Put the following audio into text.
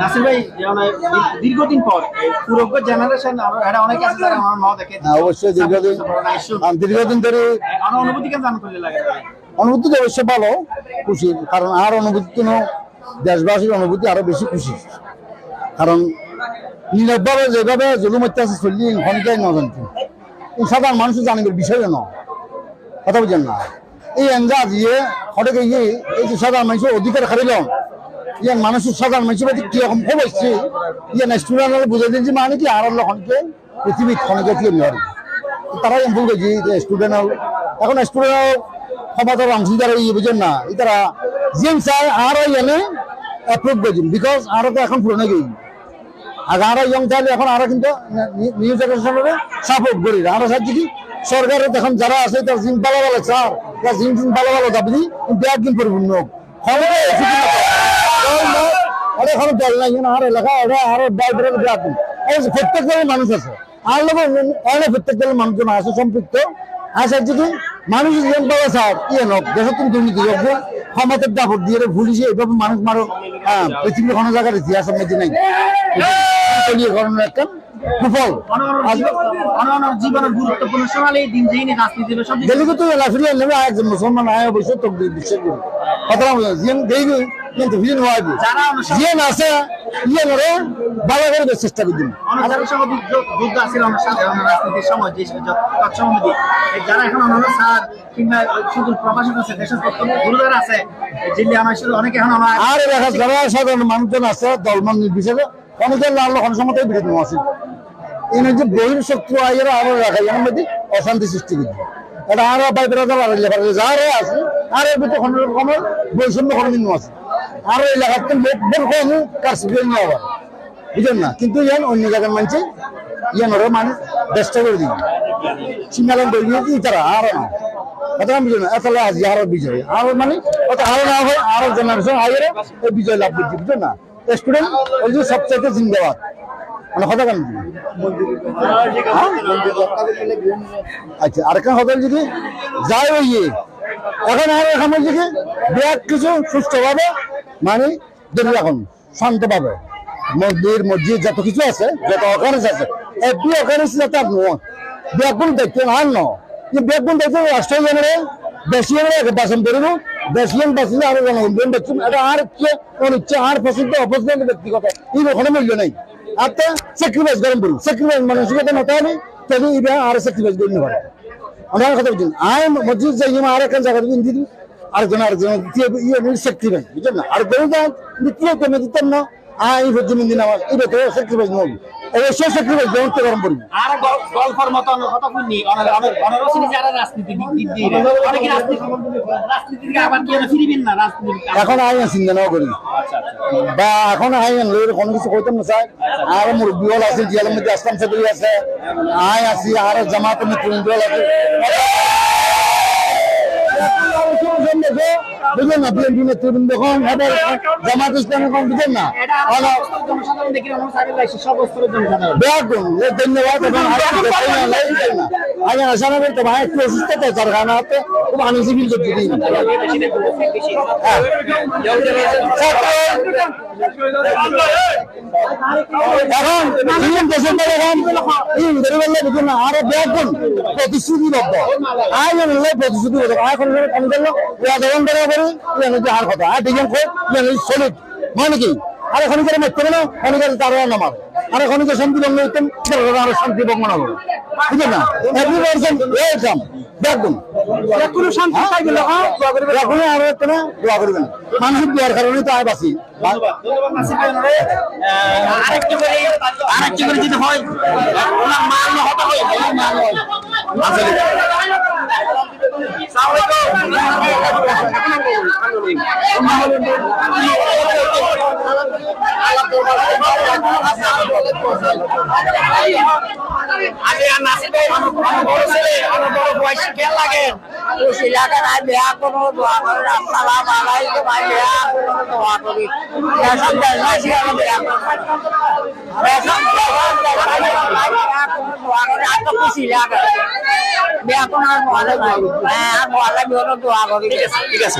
নাসির ভাই মানে দীর্ঘদিন পর পুরোগ্য জেনারেশন এটা অনেক আছে যারা আমার মা দেখে। হ্যাঁ, অবশ্যই দীর্ঘদিন আর দীর্ঘদিন ধরে অনুভূতি কেন জানা লাগে? অনুভূতি তো অবশ্যই ভালো খুশি কারণ আর অনুভূতি কোনো দেশবাসীর অনুভূতি আরও বেশি খুশি। কারণ নীরবভাবে যেভাবে জুলুম অত্যাচার চললি ঘন্টায় নজনটি সাধারণ মানুষের জানিবার বিষয় ন। কথা বুঝেন না। এই এনজা দিয়ে হঠাৎ গিয়ে এই যে সাধারণ মানুষের অধিকার হারিলাম ইয়ান মানুষের সাধারণ মানুষের প্রতি কীরকম ক্ষোভ হচ্ছে? ইয়ান স্টুডেন্ট বুঝে যে মানে কি আর লক্ষণকে পৃথিবী ক্ষণিকে দিয়ে নিয়ে তারা ভুল করছি যে স্টুডেন্ট এখন স্টুডেন্ট ক্ষমতার অংশীদার ইয়ে বুঝেন না। তারা জিম চাই আর এনে অ্যাপ্রুভ করছেন বিকজ আরও তো এখন পুরনো গেই আর আরও ইয়ং চাইলে এখন আরও কিন্তু নিউ জেনারেশনের সাপোর্ট করি। আর সাথে কি সরকারের এখন যারা আছে তার জিম ভালো ভালো স্যার তার জিম জিম ভালো ভালো দাবি কিন্তু একদিন পরিপূর্ণ এখন দল নাই আর এলাকা প্রত্যেক দলের মানুষ আছে আর লোক অনেক প্রত্যেক দলের মানুষজন আছে সম্পৃক্ত আছে যদি মানুষ স্যার ইয়ে তুমি দুর্নীতি যোগ্য ক্ষমতার দাপট দিয়ে পুলিশে এইভাবে মানুষ মারো হ্যাঁ পৃথিবীর কোনো জায়গার ইতিহাসের মধ্যে নাই একটা কুফল অনর জীবনের গুরুত্বপূর্ণ সময় এই দিন যেই রাজনীতি সব দেখি তো লাফিয়ে নেবে একজন মুসলমান আয় অবশ্যই তো বিশ্বাস করি কথা জিয়ান দেখি কিন্তু ভিজন হয় জিয়ান আছে নরে ভালো করে চেষ্টা করি দিন। অনাচারের সময় যুদ্ধ আছিল আমার সাথে রাজনীতির সময় যে তৎসময় যারা এখন অন্য স্যার কিংবা শুধু প্রবাসী আছে দেশের গুরুদার আছে জিল্লি আমার অনেকে এখন আমার আর দেখা যারা সাধারণ মানুষজন আছে দলমান নির্বিশেষে অনেকের লাল সময় বিরোধী আছে। এনে যে বহির শত্রু আইয়ের আরও রাখা এর মধ্যে অশান্তি সৃষ্টি করছে। এটা আরও বাইরে বাড়াইলে পারে যারা আছে, আর এর ভিতরে কোনো রকমের বৈষম্য কোনোদিন আছে। আর এলাকাতে লোক বল কম আবার বুঝলেন না? কিন্তু ইয়ান অন্য জায়গার মানছে ইয়ান ওরা মানে ব্যস্ত করে দিই সীমালন করে দিয়ে তারা আরও না। কথা আমি বুঝলেন এত আজ আরও বিজয়। আরও মানে আরও না হয়, আরও জেনারেশন এই বিজয় লাভ করছে, বুঝলেন না? স্টুডেন্ট ওই যে সবচাইতে জিন্দাবাদ। মানে কথা কেন আচ্ছা আরেকটা হোটেল যদি যায় ওই এখন আর এখন কি বিরাট কিছু সুস্থভাবে মানে ধরে রাখুন, শান্ত পাবে মন্দির, মসজিদ, যত কিছু আছে, যত অকারেন্স আছে এভরি অকারেন্স যাতে আপনি ব্যাগুন দেখতে আর ন। ব্যাগুন দেখতে রাষ্ট্রীয় দেশীয় বাসন করিব দেশীয় বাসিলে আরও জনগণ দেখছেন এটা আর কে ইচ্ছে আর পছন্দ অপছন্দ ব্যক্তিগত এই কোনো মূল্য নেই। আপনি স্যাক্রিফাইস করেন বলুন। স্যাক্রিফাইস মানসিকতা মতো হবে তবে এটা আর স্যাক্রিফাইস করতে পারে। আমার কথা বলছেন আয় মসজিদ যাই আর একটা জায়গা দিন দিদি আরেকজন আরেকজন ইয়ে স্যাক্রিফাইস বুঝলেন না? আর বেরো যান দ্বিতীয় না। আয় এই জমি দিন আমার এটা তো স্যাক্রিফাইস নয় অবশ্যই স্যাক্রিফাইস করতে পারেন বলুন আর গল্পের মতো কথা শুনি অনার অনার অনার রসিনি যারা রাজনীতি দিক দিক দিয়ে। অনেকে রাজনীতি রাজনীতি আবার কি ফিরিবেন না রাজনীতি এখন আই চিন্তা নাও করি। বা এখন আই লইর কোনো কিছু কইতাম না স্যার আর মুরব্বী হল আছে জিয়ালের মধ্যে আসলাম চৌধুরী আছে। আই আছি আর জামাত নেতৃবৃন্দ আছে। বুঝলেন না বিএনপি নেতৃবৃন্দ এখন এবার জামাত ইসলাম এখন বুঝলেন না ধন্যবাদ এবং আগে আসানো করতে ভাই একটু অসুস্থ তো তার কারণে হাতে খুব আনন্দ ফিল করতে দিই এখন দেশের পরে এখন এই গরিবের বুঝুন না আরও বেগুন প্রতিশ্রুতিবদ্ধ করল ওয়া ইয়ানি যে আর কথা। আর ডিজাইন কো ইয়ানি সলিড। মানে কি আর এখন করে মারতে না অনেকের তারা নামার আর এখন যে শান্তি ভঙ্গ হইতেন আরও শান্তি ভঙ্গ না হবে বুঝলেন না? এভরি পারসন ওয়েলকাম বেগুন কোনো শান্তি চাইবে না এখন আরও একটা না? দোয়া করবেন। মানুষের দোয়ার কারণে তো আয় বাসি আরেকটু করে আরেকটু করে যদি হয় হতা হয় হয়। আমি আর নাসির আমার বড় ছেলে আমার বড় বয়স খেয়াল লাগেন খুশি লাগে বেয়া বিয়া কোনো দোয়া করে না সালাম আলাইকুম ভাই কোনো দোয়া করি। দেশম দেশবাসী আমি বিয়া বিয়া কোনো দোয়া করে আর তো খুশি লাগে বিয়া কোনো আর মহলে নাই হ্যাঁ আর মহলে বিয়ে দোয়া করি। ঠিক আছে ঠিক আছে।